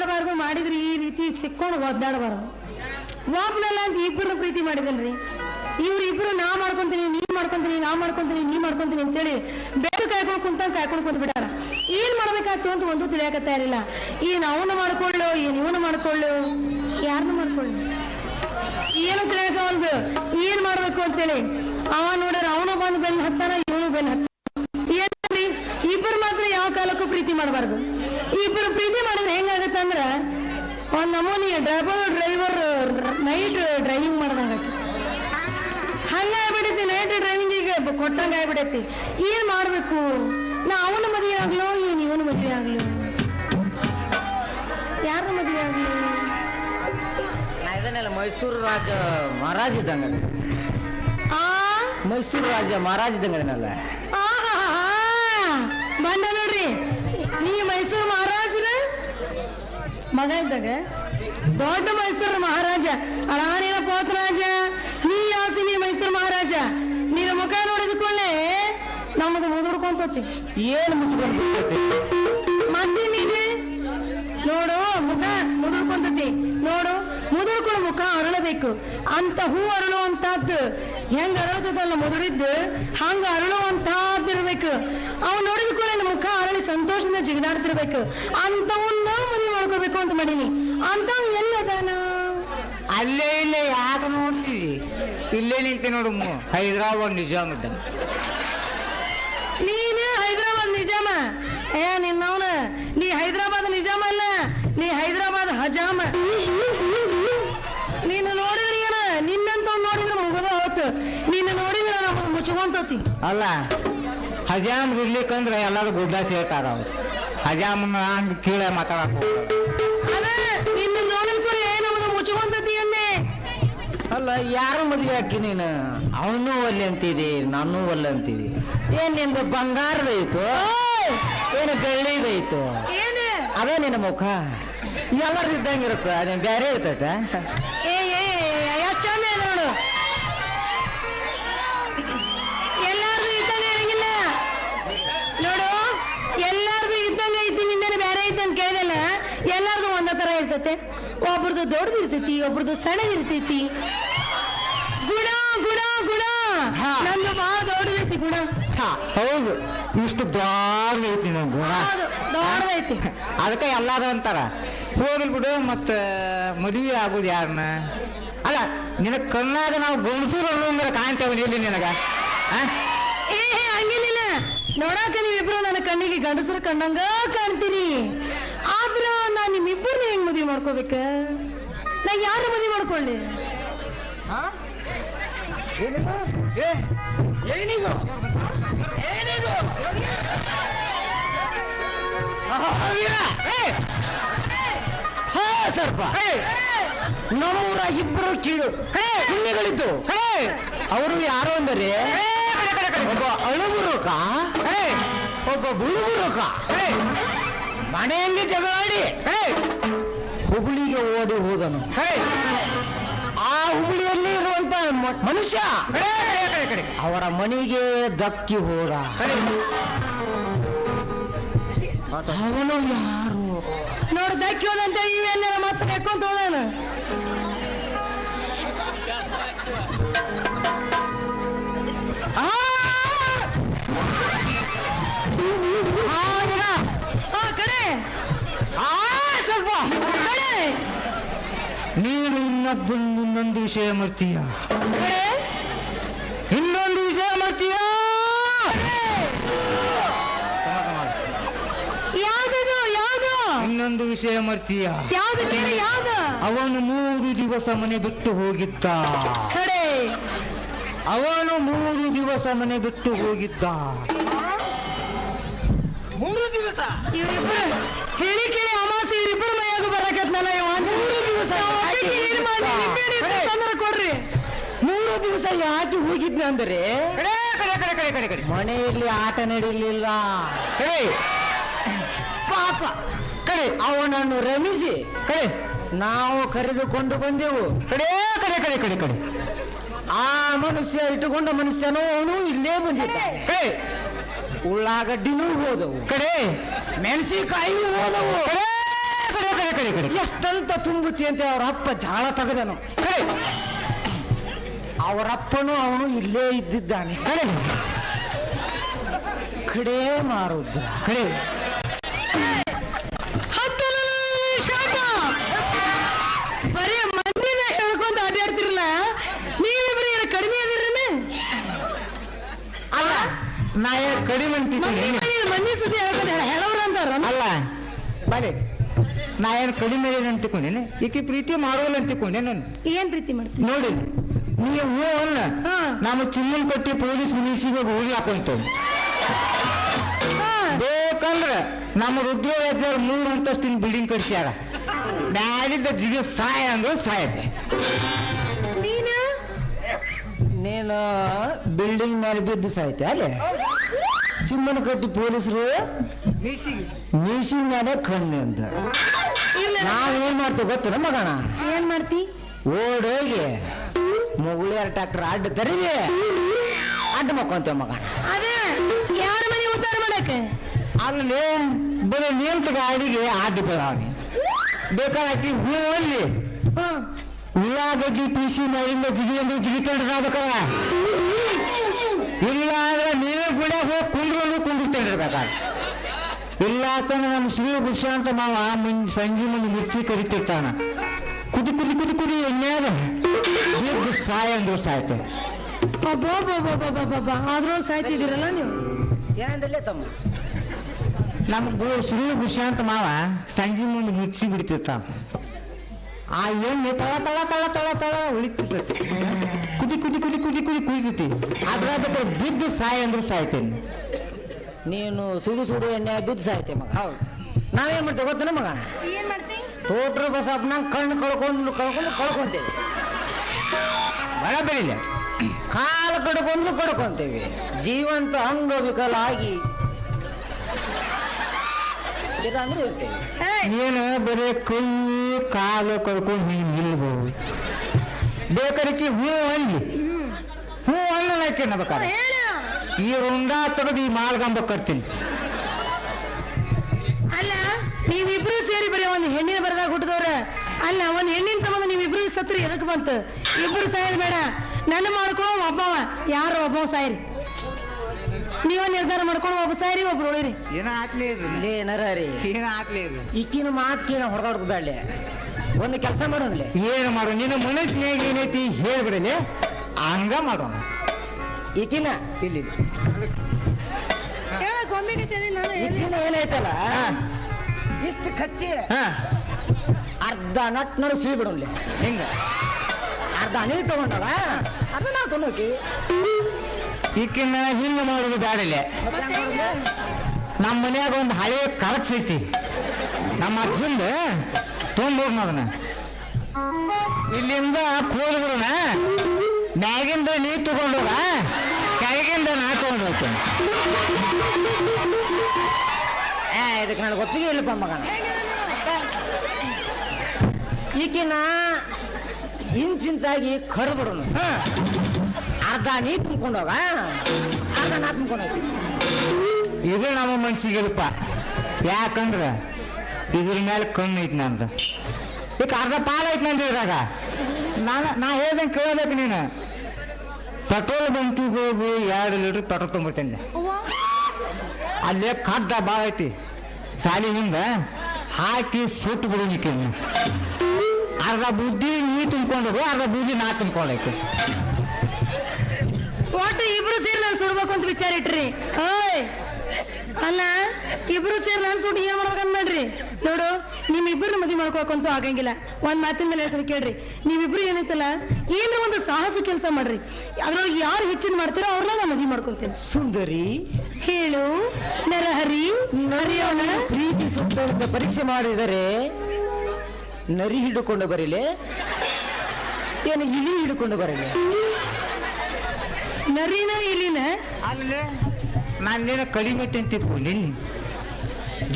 ಪ್ರೀತಿ ಸಿಕ್ಕೊಂಡು ಒದ್ದಾಡಬಾರ್ದು. ಒಬ್ಬನಲ್ಲ ಅಂತ ಇಬ್ಬರು ಪ್ರೀತಿ ಮಾಡಿದಲ್ರಿ? ಇವ್ರು ಇಬ್ರು ನಾ ಮಾಡ್ಕೊಂತೀನಿ, ನೀ ಮಾಡ್ಕೊಂತೀನಿ, ನಾ ಮಾಡ್ಕೊಂತೀನಿ, ನೀ ಮಾಡ್ಕೊಂತೀನಿ ಅಂತೇಳಿ ಬೆಟ್ಟು ಕಾಯ್ಕೊಂಡು ಕುಂತ ಕಾಯ್ಕೊಂಡು ಕುಂತ ಬಿಟ್ಟಾರ. ಏನ್ ಮಾಡ್ಬೇಕಾಯ್ತು ಅಂತ ಒಂದು ತಿಳಿಯಾಕತ್ತ ಇರಲಿಲ್ಲ. ಏನ್ ಅವನು ಮಾಡ್ಕೊಳ್ಳು, ಏನ್ ಇವನ ಮಾಡ್ಕೊಳ್ಳು? ಯಾರನ್ನ ಮಾಡ್ಕೊಳ್ಳು? ಏನು ತಿಳಿಯಾಕ ಒಂದು? ಏನ್ ಮಾಡ್ಬೇಕು ಅಂತೇಳಿ? ಅವ ನೋಡ್ರ ಅವನು ಬಂದು ಬೆನ್ ಹತ್ತಾನ, ಇವನು ಬೆನ್ ಹತ್ತಾನ. ಏನ್ರಿ ಇಬ್ಬರು ಮಾತ್ರ ಯಾವ ಕಾಲಕ್ಕೂ ಪ್ರೀತಿ ಮಾಡಬಾರ್ದು. ಇಬ್ಬರು ಪ್ರೀತಿ ಮಾಡಿದ್ರೆ ಹೆಂಗಾಗತ್ತೆ ಅಂದ್ರೆ ಒಂದ್ ನಮೂನಿ ಡ್ರೈವರ್ ಡ್ರೈವರ್ ನೈಟ್ ಡ್ರೈವಿಂಗ್ ಮಾಡ್ದಂಗ ಹಂಗಾಗ್ಬಿಡೈತಿ ನೈಟ್ ಡ್ರೈವಿಂಗ್ ಈಗ ಕೊಟ್ಟಂಗ ಆಗ್ಬಿಡೈತಿ ಏನ್ ಮಾಡಬೇಕು? ನಾ ಅವನ ಮದುವೆ ಆಗ್ಲೋ ನೀನು ಇವನು ಮದುವೆ ಆಗ್ಲೋ? ಯಾರ ಮದುವೆ ಆಗ್ಲಿ? ಇದನ್ನೆಲ್ಲ ಮೈಸೂರು ರಾಜ ಮಹಾರಾಜ ಇದ್ದಂಗ. ಆ? ಮೈಸೂರು ರಾಜ ಮಹಾರಾಜ ಇದ್ದಂಗ ಅದನ್ನೆಲ್ಲ ಆಹಾಹಾ. ಮಗ ಇದ್ದಾಗ ದೊಡ್ಡ ಮೈಸೂರು ಮಹಾರಾಜ. ಅಳಾನಿನ ಪೋತರಾಜ. ನೀ ಯಾಸಿನಿ ಮೈಸೂರು ಮಹಾರಾಜ? ನೀನು ಮುಖ ನೋಡಿದ್ಕೊಳ್ಳೆ ನಮ್ಮದು ಮುದುಡ್ಕೊಂತತಿ ಏನು ಮುಸ್ಕೊಂತ ಮತ್ತೆ ನೀನೆ? ನೋಡು ಮುಖ ಮುದುಡ್ಕೊಂತತಿ ನೋಡು ಮುದುಡ್ಕೊಂಡು ಮುಖ ಅರಳಬೇಕು. ಅಂತ ಹೂ ಅರಳುವಂತಹದ್ದು. ಹೆಂಗ ಅರಳತದಲ್ಲ ಮುದುಡಿದ್ದು? ಹಂಗ ಅರಳುವಂತಹದ್ದಿರ್ಬೇಕು. ಇರ್ಬೇಕು ಅವ್ನು ನೋಡಿದ್ಕೊಳ್ಳೆ ಮುಖ ಅರಳಿ ಸಂತೋಷದಿಂದ ಜಿಗಿದಾಡ್ತಿರ್ಬೇಕು ಅಂತವನ್ನ ಮದುವೆ ಮಾಡ್ಕೋಬೇಕು ಅಂತ ಮಾಡೀನಿ. ಅಂತವ್ ಎಲ್ಲದಾನ ಅಲ್ಲೇ ಇಲ್ಲೇ ಯಾಕೆ ನೋಡ್ತೀವಿ ಇಲ್ಲೇ ನಿಂತೆ ನೋಡು ಹೈದರಾಬಾದ್ ನಿಜಾಮ್ ಇದ್ದ ನೀನು ಹೈದರಾಬಾದ್ ನಿಜಾಮ? ಏ ನಿನ್ನವನ ನೀ ಹೈದರಾಬಾದ್ ನಿಜಾಮ ಅಲ್ಲ ನೀ ಹೈದರಾಬಾದ್ ಹಜಾಮ. ನೀನು ನೋಡಿದ್ರೆ ಏನ? ನಿನ್ನಂತ ನೋಡಿದ್ರೆ ಮುಗದ ಹೋತು ನೀನು ನೋಡಿದ್ರೆ ನಮ್ಗೆ ಮುಚ್ಕೊಂತತಿ. ಅಲ್ಲ ಹಜಾಮ್ ಇರ್ಲಿಕ್ಕಂದ್ರೆ ಎಲ್ಲರೂ ಗುಡ್ಡ ಸೇರ್ತಾರ ಅವ್ರು. ಹಜಾಮ್ನ ಹಂಗೆ ಕೀಳೆ ಮಾತಾಡಕ್ ಅಲ್ಲ ಯಾರು ಮದುವೆ ಹಾಕಿ ನೀನು? ಅವನು ಒಲ್ಲೆ ಅಂತಿದಿ ನಾನು ಒಲ್ಲೆ ಅಂತಿದಿ. ಏನ್ ನಿಂದು ಬಂಗಾರದೈತು ಏನು ಬೆಳ್ಳಿದೈತು ಅದೇ ನಿನ್ನ ಮುಖ. ಎಲ್ಲರೂ ಇದ್ದಂಗೆ ಇರುತ್ತೆ ಅದೇನು ಬೇರೆ ಇರ್ತೈತೆ? ಒಂದೇ ತರ ಇರ್ತೈತೆ ಒಬ್ರದ್ದು ದೊಡ್ಡದು ಇರ್ತೈತಿ ಒಬ್ರದ್ದು ಸಣ್ಣದಿರ್ತೈತಿ ಗುಣ ಗುಣ ಗುಣ ಹಾ. ನಂದು ಬಹಳ ದೊಡ್ಡದೈತಿ ಗುಣ ಹಾ, ಹೌದು ಇಷ್ಟು ದೊಡ್ಡ ಐತಿ ನನ್ನ ಗುಣ ಹೌದು ದೊಡ್ಡದೈತಿ ಅದಕ್ಕೆ ಎಲ್ಲಾರು ಅಂತಾರ ಹೋಗ್ಲಿ ಬಿಡು ಮತ್ತ ಮದುವೆ ಆಗೋದು ಯಾರನ್ನ ಅಲ್ಲ ನಿನ್ನ ಕಣ್ಣಾಗ ನಾವು ಗಣಸೂರು ಅನ್ನೋಂದ್ರೆ ಕಾಣ್ತೇವೆ ಇಲ್ಲಿ ನಿನಗ ಆ? ಏ ಏ, ಹಂಗೇನಿಲ್ಲ ನೋಡಾಕ ನೀವಿಬ್ರು ನನ್ನ ಕಣ್ಣಿಗೆ ಗಂಡಸರು ಕಂಡಂಗ ಕಾಣ್ತೀನಿ ಮಾಡ್ಕೋಬೇಕ? ನಾ ಯಾರ ಮದುವೆ ಮಾಡ್ಕೊಳ್ಳಿ? ಏನಿದು? ಏನಿದು? ಹಾ ಸರ್ಪ! ನಮ್ಮೂರ ಇಬ್ಬರು ಕೀಳು. ಹುಣ್ಣಿಗಳಿದ್ದು. ಅವರು ಯಾರು ಅಂದರೆ? ಒಬ್ಬ ಅಳುಗುರುಕ ಒಬ್ಬ ಬುಳುಬುರುಕ. ಮನೆಯಲ್ಲಿ ಜಗಳಾಡಿ. ಹುಬ್ಳಿಗೆ ಓಡಿ ಹೋದನು. ಆ ಹುಬ್ಳಿಯಲ್ಲಿ ಇರುವಂತ ಮನುಷ್ಯ. ಅವರ ಮನೆಗೆ ದಕ್ಕಿ ಹೋದ. ಅವನು ಯಾರು? ನೋಡಿ ದಕ್ಕಿ ಹೋದಂತ ಇವೆಲ್ಲ ಮತ್ತೆ ನೆಕ್ಕೊಂತ ಹೋದಾನ. ನೀನು ಇನ್ನೊಬ್ಬನು ಇನ್ನೊಂದು ವಿಷಯ ಮಾಡ್ತೀಯ? ಕಡೆ ಇನ್ನೊಂದು ವಿಷಯ ಮರ್ತೀಯ ಇನ್ನೊಂದು ವಿಷಯ ಕೇಳಿ ಅವನು ಮೂರು ದಿವಸ ಮನೆ ಬಿಟ್ಟು ಹೋಗಿದ್ದ. ಕಡೆ. ಅವನು ಮೂರು ದಿವಸ ಮನೆ ಬಿಟ್ಟು ಹೋಗಿದ್ದ. ಮೂರು ದಿವಸ? ಹೇಳಿ ಕೇಳಿ ಅಮಾಸೆ ಇಬ್ಬರು ಮೈಯಾಗ ಬರಕತ್ನಲ್ಲ ಮೂರು ದಿವಸ? ತೊಂದರೆ ಕೊಡ್ರಿ? ಮೂರು ದಿವಸ ಯಾಕೆ ಹೋಗಿದ್ನ ಅಂದರೆ ಕಡೆ ಕಡೆ ಕಡೆ ಕಡೆ ಕಡೆ ಕಡೆ ಮನೆಯಲ್ಲಿ ಆಟ ನಡೀಲಿಲ್ಲ. ಕಡೆ ಪಾಪ. ಕಡೆ ಅವನನ್ನು ರಮಿಸಿ ಕಡೆ ನಾವು ಕರೆದುಕೊಂಡು ಬಂದೆವು. ಕಡೆ ಕಡೆ ಕಡೆ ಕಡೆ ಕಡೆ ಆ ಮನುಷ್ಯ ಇಟ್ಟುಕೊಂಡ ಮನುಷ್ಯನೂ ಅವನು ಇಲ್ಲೇ ಬಂದಿದ್ದ. ಕಡೆ ಉಳ್ಳಾಗಡ್ಡಿನೂ ಹೋದವು. ಕಡೆ ಮೆಣಸಿನಕಾಯಿಯೂ ಹೋದವು. ಕಡೆ ಕಡೆ ಕಡೆ. ಎಷ್ಟಂತ ತುಂಬುತ್ತಿ ಅಂತ ಅವ್ರ ಅಪ್ಪ ಜಾಳ ತೆಗೆದನು. ಸರಿ ಅವರಪ್ಪನು ಅವನು ಇಲ್ಲೇ ಇದ್ದಿದ್ದಾನೆ. ಸರಿ ಕಡೆ ಮಾರುದ್ರ ಕಡೆ. ಬರೀ ಮಂದಿನ ಹೇಳ್ಕೊಂತ ಅಡ್ಡಾಡ್ತಿರಲ್ಲ ನೀವಿಬ್ರು ಕಡಿಮೆ ಅದಿರನೆ? ಅಲ್ಲ ನಾ ಕಡಿಮೆ ಮಂದಿ ಸುದ್ದಿ ಹೇಳ್ಕೊಂಡು ಹೇಳವ್ರ ಅಂತಾರ. ಅಲ್ಲ ಬಲೆ ನಾ ಏನು ಕಡಿಮೆ ಅಂತ ತಿಳ್ಕೊಂಡೇನೆ ಈಕೆ ಪ್ರೀತಿ ಮಾಡೋಲ್ಲ ಅಂತ ತಿಳ್ಕೊಂಡೆ ನಾನು. ಏನ್ ಪ್ರೀತಿ ಮಾಡ್ತೀನಿ ನೋಡಿ ನೀವು ಹೂವನ್ನ. ನಮ್ಮ ಚಿಮ್ಮನ್ ಕಟ್ಟಿ ಪೊಲೀಸ್ ಮಿನಿಸಿಗೆ ಹೋಗಿ ಹಾಕೊಂತೇನೆ ಬೇಕಂದ್ರೆ ನಮ್ಮ ರುದ್ರರಾಜ್ಯವ್ರ ಮೂರು ಅಂತಸ್ತಿನ ಬಿಲ್ಡಿಂಗ್ ಕಟ್ಸ್ಯಾರ. ಮ್ಯಾಲಿದ್ದ ಜಿಗಿ ಸಾಯ ಅಂದ್ರೆ ಸಾಯತೆ ನೀನು? ನೀನು ಬಿಲ್ಡಿಂಗ್ ಮೇಲೆ ಬಿದ್ದು ಸಾಯ್ತೆ ಅಲ್ಲೇ. ಚಿಮ್ಮನ ಕಟ್ಟಿ ಪೊಲೀಸರು ಮೀಸಿನ ಮೇಲೆ ಕಣ್ಣು ಅಂತ ನಾವು ಏನ್ ಮಾಡ್ತೀವಿ ಗೊತ್ತು ಮಗಣ? ಏನ್ ಮಾಡ್ತಿ? ಓಡೋಗಿ ಮುಗುಳಿಯರ ಟ್ರಾಕ್ಟರ್ ಅಡ್ಡ ತರಿವಿ. ಅಡ್ಡ ಮಕ್ಕೊಂತೇವೆ ಮಗಣ. ಅದೇ ಯಾರ ಮನೆ ಉದ್ದಾರ ಮಾಡಕ್ಕೆ? ಅಲ್ಲಿ ಬರೀ ನಿಂತ ಗಾಡಿಗೆ ಅಡ್ಡ ಬರಾವಿ ಬೇಕಾಗಿ ಹೂ. ಅಲ್ಲಿ ಉಳ್ಳಾಗಡ್ಡಿ ಪೀಸಿ ಮೇಲಿಂದ ಜಿಗಿ ಅಂದ್ರೆ ಜಿಗಿ ಜಿಗಿತಂಡ್ರಾಗಬೇಕಲ್ಲ ಇಲ್ಲ ಅಂದ್ರೆ ನೀವೇ ಗುಡಿಯಾಗ ಹೋಗಿ ಕುಂಡ್ರು ಕುಂಡಿರ್ಬೇಕಾಗ ಇಲ್ಲ ನಮ್ಮ ಶ್ರೀ ಅಂತ ಮಾವ ಮುಂ ಸಂಜೆ ಮುಂದೆ ಮಿರ್ಚಿ ಕರಿತಿರ್ತಾನ. ಕುದಿ ಕುದಿ ಕುದಿ ಕುದಿ ಎಣ್ಣೆಯಾಗ ಬಿದ್ದು ಸಾಯ ಅಂದ್ರು ಸಾಯ್ತು. ಆದ್ರೂ ಅದ್ರೊಳಗೆ ಸಾಯ್ತಿದ್ದೀರಲ್ಲ ನೀವು? ಏನಂದಲ್ಲೇ ತಮ್ಮ? ನಮ್ಮ ಗು ಶ್ರೀ ಅಂತ ಮಾವ ಸಂಜೆ ಮುಂದೆ ಮಿರ್ಚಿ ಬಿಡ್ತಿರ್ತ ಆ ಎಣ್ಣೆ ತಳ ತಳ ತಳ ತಳ ತಳ ಉಳಿತಿರ್ತ ಕುದಿ ಕುದಿ ಕುದಿ ಕುದಿ ಕುದಿ ಕುದಿತೈತಿ ಅದ್ರಾಗ ಬಿದ್ದು ಸಾಯ ಅಂದ್ರೆ ಸಾಯ್ತೇನೆ. ನೀನು ಸುಡು ಸುಡು ಎಣ್ಣೆ ಬಿದ್ದು ಸಾಯ್ತೆ ಮಗ. ಹೌದು. ನಾವೇನ್ ಮಾಡ್ತೇವೆ ಗೊತ್ತನ ಮಗಣ ಏನ್ ಮಾಡ್ತಿ ತೋಟ್ರ ಬಸಪ್ಪನಂಗ್ ಕಣ್ಣು ಕಳ್ಕೊಂಡು ಕಳ್ಕೊಂಡು ಕಳ್ಕೊಂತೇವೆ. ಬರಬರಿಲ್ಲ ಕಾಲು ಕಡ್ಕೊಂಡು ಕಡ್ಕೊಂತೇವೆ. ಜೀವಂತ ಅಂಗ ವಿಕಲ ಆಗಿ ಇರ್ತೇವೆ ಏನು ಬರೀ ಕೈ ಕಾಲು ಕಳ್ಕೊಂಡು ಹಿಂಗೆ ನಿಲ್ಬಹುದು ಬೇಕರಿಕೆ ಹೂ ಅಲ್ಲಿ ಹೂ ಅಲ್ಲ ಹಾಕಿ ಬೇಕಾದ್ರೆ. ಹೇಳ. ಈ ರುಂಡ ತೆಗೆದು ಈ ಮಾಲ್ಗಂಬ ಕರ್ತೀನಿ ಅಲ್ಲ ನೀವಿಬ್ರು ಸೇರಿ ಬರೀ ಒಂದು ಹೆಣ್ಣಿನ ಬರದಾಗ ಹುಟ್ಟಿದವ್ರ. ಅಲ್ಲ ಒಂದು ಹೆಣ್ಣಿನ ಸಂಬಂಧ ನೀವಿಬ್ರು ಸತ್ರಿ ಎದಕ್ ಬಂತು? ಇಬ್ರು ಸಾಯಿರಿ ಬೇಡ. ನನ್ನ ಮಾಡ್ಕೊಳ ಒಬ್ಬವ. ಯಾರು ಒಬ್ಬವ ಸಾಯ್ರಿ? ನೀವ ನಿರ್ಧಾರ ಮಾಡ್ಕೊಂಡು ಒಬ್ಬ ಸಾಯ್ರಿ ಒಬ್ರು ಉಳಿರಿ. ಏನೋ ಹಾಕ್ಲೇ ಏನಾರ ರೀ? ಏನೋ ಇದು? ಈಕಿನ ಮಾತು ಕೇಳ ಹೊಡೆದಾಡ್ದು ಬೇಡ ಒಂದು ಕೆಲಸ ಮಾಡೋಣ ಏನು ಮಾಡು ನಿನ್ನ ಮನಸ್ಸಿನಾಗ ಏನೈತಿ ಹೇಳ್ಬಿಡಲಿ ಹಂಗ ಮಾಡೋಣ. ಈಕಿನ ಇಲ್ಲಿ. ಏನೈತಲ್ಲ ಇಷ್ಟು ಕಚ್ಚಿ. ಹಾ. ಅರ್ಧ ನಟ್ ನಡು ಸಿಳಿ ಬಿಡೋನ್ಲೆ. ಹಿಂಗ. ಅರ್ಧ ಅನಿಲ್ ತಗೊಂಡಲ್ಲ? ಅರ್ಧ ನಾವು ತೊಗೊಂಡೋಗಿ ಈಕಿನ ಹಿಂಗ ಮಾಡೋದು ಬ್ಯಾಡಲೆ. ನಮ್ಮ ಮನ್ಯಾಗ ಒಂದು ಹಳೆ ಕರಕ್ಸ್ ಐತಿ. ನಮ್ಮ ಅಜ್ಜಿಂದ ತೊಗೊಂಡ್ಬೋದ್ ಅದನ್ನ. ಇಲ್ಲಿಂದ ಕೋಲ್ಬಿಡೋಣ ಮ್ಯಾಗಿಂದ ನೀರು ತಗೊಂಡೋಗ. ಕೆಳಗಿಂದ ನಾ ತಗೊಂಡು ಹೋಗ್ತೇನೆ ಏ ಇದಕ್ಕೆ ನನಗೆ ಗೊತ್ತಿಗೆ ಇಲ್ಲಪ್ಪ ಮಗನ. ಈಕಿನ ಹಿಂಚಿಂಚಾಗಿ ಇಂಚಾಗಿ ಕಡ್ದು ಬಿಡೋನು ಅರ್ಧ ನೀ ತುಂಬ್ಕೊಂಡೋಗ ಅರ್ಧ ನಾ ತುಂಬ್ಕೊಂಡೋಗಿ ಇದು ನಮ್ಮ ಮನ್ಸಿಗಿಲ್ಪ ಯಾಕಂದ್ರೆ ಇದ್ರ ಮೇಲೆ ಕಣ್ಣು ಐತಿ ನಂದು. ಈಗ ಅರ್ಧ ಪಾಲ ಐತಿ ನಂದು ಇದ್ರಾಗ. ನಾನು ನಾ ಹೇಳ್ದಂಗೆ ಕೇಳಬೇಕು ನೀನು. ಪೆಟ್ರೋಲ್ ಬಂಕಿಗೆ ಹೋಗಿ ಎರಡು ಲೀಟ್ರ್ ಪೆಟ್ರೋಲ್ ತೊಗೊಂಬರ್ತೇನೆ ಅಲ್ಲೇ ಕಡ್ಡ ಭಾಳ ಐತಿ. ಸಾಲಿ ಹಿಂಗ ಹಾಕಿ ಸುಟ್ಟು ಬಿಡೋದಿಕ್ಕೆ. ಅರ್ಧ ಬುದ್ಧಿ ನೀ ತುಂಬ್ಕೊಂಡೋಗು ಅರ್ಧ ಬುದ್ಧಿ ನಾ ತುಂಬ್ಕೊಂಡೈತಿ ಒಟ್ಟು ಇಬ್ರು ಸೇರಿ ನಾನು ಸುಡ್ಬೇಕು ಅಂತ ವಿಚಾರ ಇಟ್ರಿ. ಓಯ್ ಅಲ್ಲ ಇಬ್ರು ಸೇರಿ ನಾನು ಸುಟ್ಟು ಏನ್ ಮಾಡ್ಬೇಕಂತ ಮಾಡ್ರಿ? ನಿಮ್ಮಿಬ್ರು ಮದುವೆ ಮಾಡ್ಕೊಳಕಂತೂ ಆಗಂಗಿಲ್ಲ. ಒಂದು ಮಾತಿನ ಮೇಲೆ ಹೇಳ್ತಾರೆ ಕೇಳ್ರಿ. ನೀವಿಬ್ರು ಏನೈತಲ್ಲ ಏನ್ರ ಒಂದು ಸಾಹಸ ಕೆಲಸ ಮಾಡ್ರಿ. ಅದ್ರೊಳಗೆ ಯಾರು ಹೆಚ್ಚಿನ ಮಾಡ್ತಾರೋ ಅವ್ರನ್ನ ನಾನು ಮದುವೆ ಮಾಡ್ಕೊಂತೇನೆ. ಸುಂದರಿ. ಹೇಳು ನರಹರಿ ಹರಿಯೋಣ ಪ್ರೀತಿ ಸುಂದರದ ಪರೀಕ್ಷೆ ಮಾಡಿದರೆ ನರಿ ಹಿಡ್ಕೊಂಡು ಬರಲಿ? ಏನು ಇಲಿ ಹಿಡ್ಕೊಂಡು ಬರಲಿ? ನರಿನ ಇಲಿನ? ಅಲ್ಲೇ ನಾನೇನ ಕಡಿಮೆ ತಿಂತಿಪ್ಪು ನಿನ್ನ.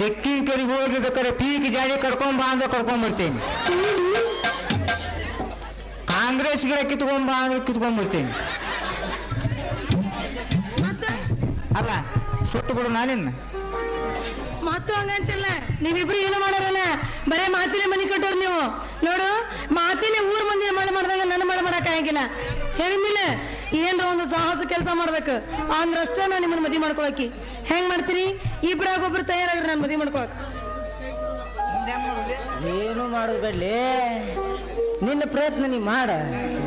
ಜಕ್ಕಿನ ಕರಿಗೆ ಹೋಗ್ಬೇಕಾರೆ ಪೀಕ್ ಜಾಡಿ ಕಡ್ಕೊಂಡ್ ಬಾ ಅಂದ್ರೆ ಕರ್ಕೊಂಡ್ ಬರ್ತೇನೆ. ಕಾಂಗ್ರೆಸ್ ಗಿಡ ಕಿತ್ಕೊಂಡ್ ಬಾ ಅಂದ್ರೆ ಬರ್ತೇನೆ. ಅಲ್ಲ ಸುಟ್ಟು ಬಿಡು ನಾನಿನ್ನ. ಮಾತು ಹಂಗಂತಿಲ್ಲ. ನೀವಿಬ್ರು ಏನು ಮಾಡೋರಲ್ಲ? ಬರೇ ಮಾತಿನ ಮನಿ ಕಟ್ಟೋರು ನೀವು. ನೋಡು ಮಾತಿನ ಊರ್ ಮಂದಿ ಮಳೆ ಮಾಡ್ದಂಗ ನನ್ನ ಮಳೆ ಮಾಡಕ್ ಆಗಿಲ್ಲ. ಹೇಳಿದ್ನಿಲ್ಲ? ಏನ್ರ ಒಂದು ಸಾಹಸ ಕೆಲಸ ಮಾಡ್ಬೇಕು? ಅಂದ್ರಷ್ಟೇ ನಾನು ನಿಮ್ಮನ್ನ ಮದುವೆ ಮಾಡ್ಕೊಳಕಿ ಹೆಂಗ್ ಮಾಡ್ತೀರಿ? ಇಬ್ರಾಗ ಒಬ್ರು ತಯಾರಾಗ್ರಿ ನಾನು ಮದುವೆ ಮಾಡ್ಕೊಳಕ್. ಏನು ಮಾಡೋದು ಬೇಡ್ಲಿ? ನಿನ್ನ ಪ್ರಯತ್ನ ನೀ ಮಾಡ.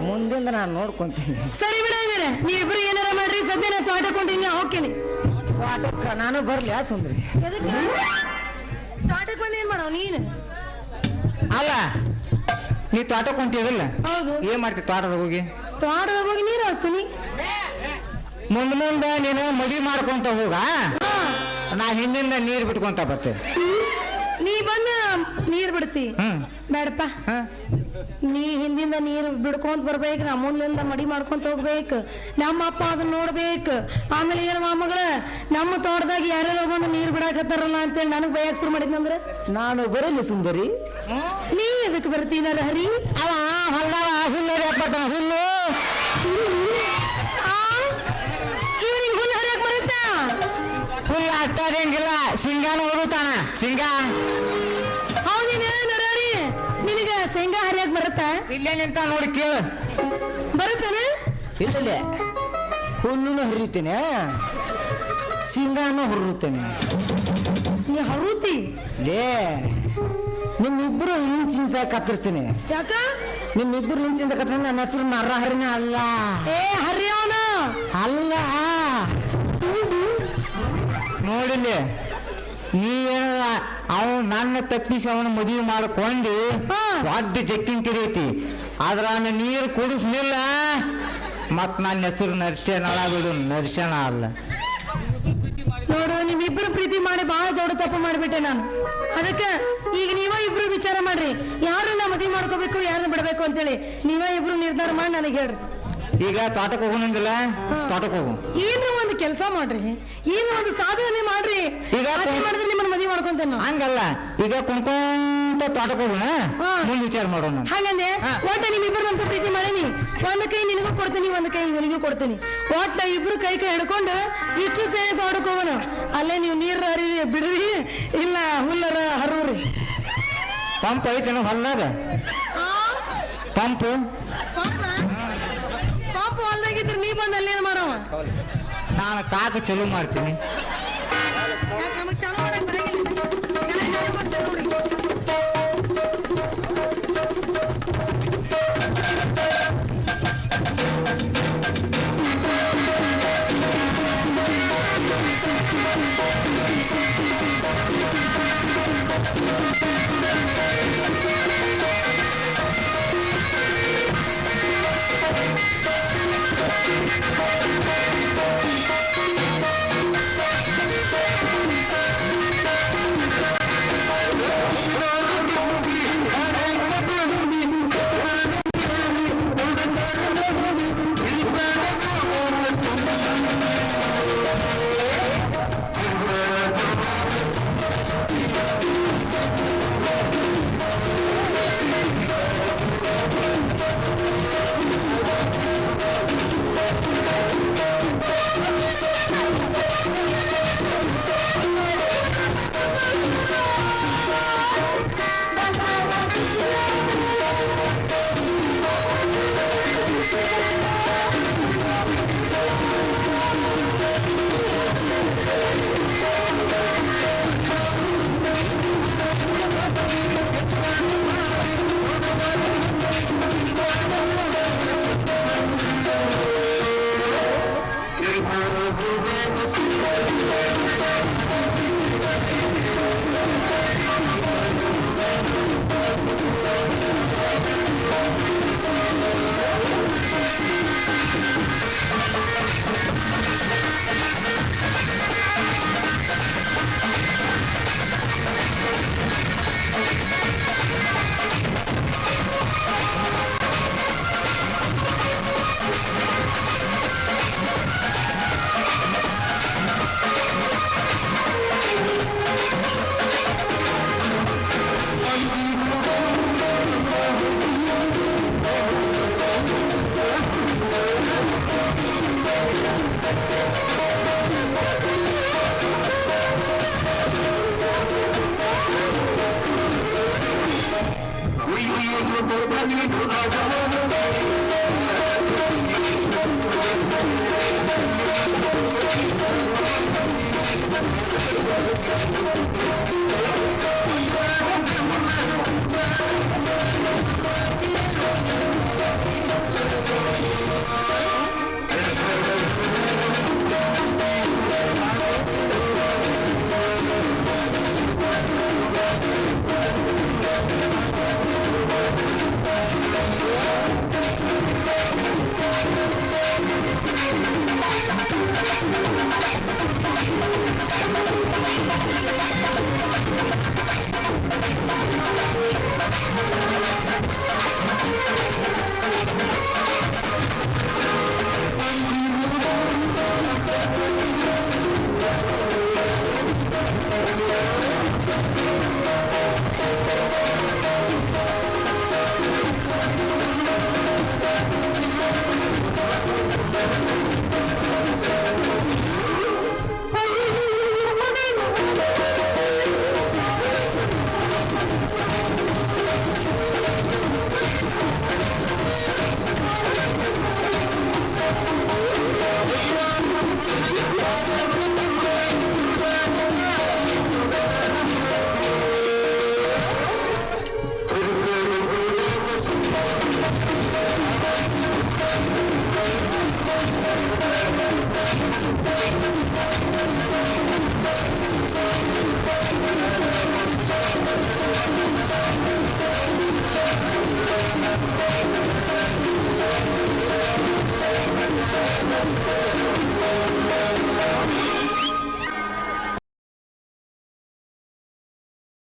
ಮುಂದಿಂದ ನಾನು ನೋಡ್ಕೊಂತೀನಿ. ಸರಿ ಬಿಡ ನೀ ಇಬ್ರು ಏನಾರ ಮಾಡ್ರಿ ಸದ್ಯ ನಾ ತೋಟಕೊಂಡು ಹಿಂಗ ಹೋಗ್ತೀನಿ. ತೋಟಕ್ಕ ನಾನು ಬರ್ಲಿ ಆ ಸುಂದ್ರಿ. ತೋಟಕ್ಕೆ ಬಂದು ಏನ್ ಮಾಡೋ ನೀನು? ಅಲ್ಲ ನೀ ತೋಟಕ್ಕೆ ಹೊಂಟಿಯದಿಲ್ಲ? ಹೌದು. ಏನ್ ಮಾಡ್ತಿ ತೋಟದಾಗ ಹೋಗಿ? ತೋಟದಾಗ ಹೋಗಿ ನೀರು ಹಚ್ತೀನಿ ಮುಂದ ಮುಂದೆ ನೀನು ಮದುವೆ ಮಾಡ್ಕೊಂತ ಹೋಗ. ನಾ ಹಿಂದಿಂದ ನೀರ್ ಬಿಟ್ಕೊಂತ ಬರ್ತೇನೆ. ನೀ ಬಂದ ನೀರ್ ಬಿಡ್ತಿ. ಬೇಡಪ್ಪ? ನೀ ಹಿಂದಿಂದ ನೀರು ಬಿಡ್ಕೊಂತ ಬರ್ಬೇಕು ನಾ ಮುಂದಿಂದ ಮಡಿ ಮಾಡ್ಕೊಂತ ಹೋಗ್ಬೇಕು. ನಮ್ಮ ಅಪ್ಪ ಅದನ್ನ ನೋಡ್ಬೇಕು. ಆಮೇಲೆ ಏನು ಮಾಮಗಳ ನಮ್ಮ ತೋಟದಾಗ ಯಾರ್ಯಾರೋ ಬಂದು ನೀರ್ ಬಿಡಾಕತ್ತಾರಲ್ಲ ಅಂತೇಳಿ ನನಗ್ ಬಯಕ್ ಶುರು ಮಾಡಿದ್ನಂದ್ರ ನಾನು ಬರಲಿ ಸುಂದರಿ. ನೀ ಎದಕ್ ಬರ್ತೀನಲ್ಲ ಹರಿ? ಅವ ಹೊಲ್ದಾಗ ಹುಲ್ಲು ಹುಲ್ಲು ಅಟ್ಟಾಡಂಗಿಲ್ಲ ಸಿಂಗಾನ ಓದುತ್ತಾನ ಸಿಂಗಾ ಹೌದಿನ ನರರಿ ನಿನಗ ಶೇಂಗಾ ಹರಿಯಾಕ ಬರುತ್ತಾ? ಇಲ್ಲೇ ನಿಂತ ನೋಡಿ ಕೇಳು. ಬರುತ್ತಾನೆ? ಇಲ್ಲ ಹುಲ್ಲುನು ಹರಿತೇನೆ ಸಿಂಗಾನು ಹುರುತ್ತೇನೆ ನೀ ಹರುತಿ ಲೇ ನಿಮ್ಮಿಬ್ರು ಹಿಂಚಿಂಸ ಕತ್ತರಿಸ್ತೀನಿ. ಯಾಕ? ನಿಮ್ಮಿಬ್ರು ಹಿಂಚಿಂಚ ಕತ್ತರಿಸ್ ನನ್ನ ಹೆಸರು ನರಹರಿನ ಅಲ್ಲ. ಏ ಹರಿಯೋನ ಅಲ್ಲ. ನೋಡಿಲ್ಲಿ ನೀ ಏನದ ಅವ ನನ್ನ ತಪ್ಪಿಸಿ ಅವನ ಮದುವೆ ಮಾಡ್ಕೊಂಡು ಒಡ್ಡ ದೊಡ್ಡ ಜಕ್ಕಿನ ಕಿರಿಯತಿ ಆದ್ರ ಅವನ ನೀರು ಕುಡಿಸ್ಲಿಲ್ಲ ಮತ್ ನನ್ನ ಹೆಸರು ನರ್ಸೇನ ಬಿಡು ನರ್ಸೇನ ಅಲ್ಲ. ನೋಡು ನೀವಿಬ್ರು ಪ್ರೀತಿ ಮಾಡಿ ಬಹಳ ದೊಡ್ಡ ತಪ್ಪು ಮಾಡಿಬಿಟ್ಟೆ ನಾನು. ಅದಕ್ಕೆ ಈಗ ನೀವ ಇಬ್ರು ವಿಚಾರ ಮಾಡ್ರಿ. ಯಾರನ್ನ ಮದುವೆ ಮಾಡ್ಕೋಬೇಕು ಯಾರನ್ನ ಬಿಡಬೇಕು ಅಂತೇಳಿ ನೀವ ಇಬ್ರು ನಿರ್ಧಾರ ಮಾಡಿ ನನಗೆ ಹೇಳ್ರಿ. ಈಗ ತೋಟಕ್ಕೆ ಹೋಗೋಣಂಗಿಲ್ಲ. ತೋಟಕ್ಕೆ ಹೋಗು. ಏನ್ರ ಒಂದು ಕೆಲಸ ಮಾಡ್ರಿ. ಏನು ಒಂದು ಸಾಧನೆ ಮಾಡ್ರಿ. ಈಗ ಮಾಡಿದ್ರೆ ನಿಮ್ಮನ್ನ ಮದುವೆ ಮಾಡ್ಕೊಂತೇನೆ ಹಂಗಲ್ಲ. ಈಗ ಕುಂಕೋಂತ ತೋಟಕ್ಕೆ ಹೋಗೋಣ. ಮುಂದೆ ವಿಚಾರ ಮಾಡೋಣ. ಹಂಗಂದೆ. ಒಟ್ಟ ನಿಮ್ಮಿಬ್ಬರದಂತೂ ಪ್ರೀತಿ ಮಾಡೀನಿ. ಒಂದು ಕೈ ನಿನಗೂ ಕೊಡ್ತೀನಿ ಒಂದು ಕೈ ಇವನಿಗೂ ಕೊಡ್ತೀನಿ. ಒಟ್ಟ ಇಬ್ರು ಕೈ ಕೈ ಹಿಡ್ಕೊಂಡು ಇಷ್ಟು ಸೇರಿ ತೋಟಕ್ಕೆ ಹೋಗೋಣ. ಅಲ್ಲೇ ನೀವು ನೀರು ಹರಿ ಬಿಡ್ರಿ ಇಲ್ಲ ಹುಲ್ಲರ ಹರವ್ರಿ ಪಂಪ್ ಐತೇನು ಹೊಲ್ದಾಗ. ಪಂಪು ಅಪ್ಪ ಹೊಲ್ದಾಗಿದ್ರೆ ನೀ ಬಂದ ಅಲ್ಲೇನ್ ಮಾಡವ? ನಾನು ಕಾಕ ಚಲೋ ಮಾಡ್ತೀನಿ. ನಮಗ್ Thank you.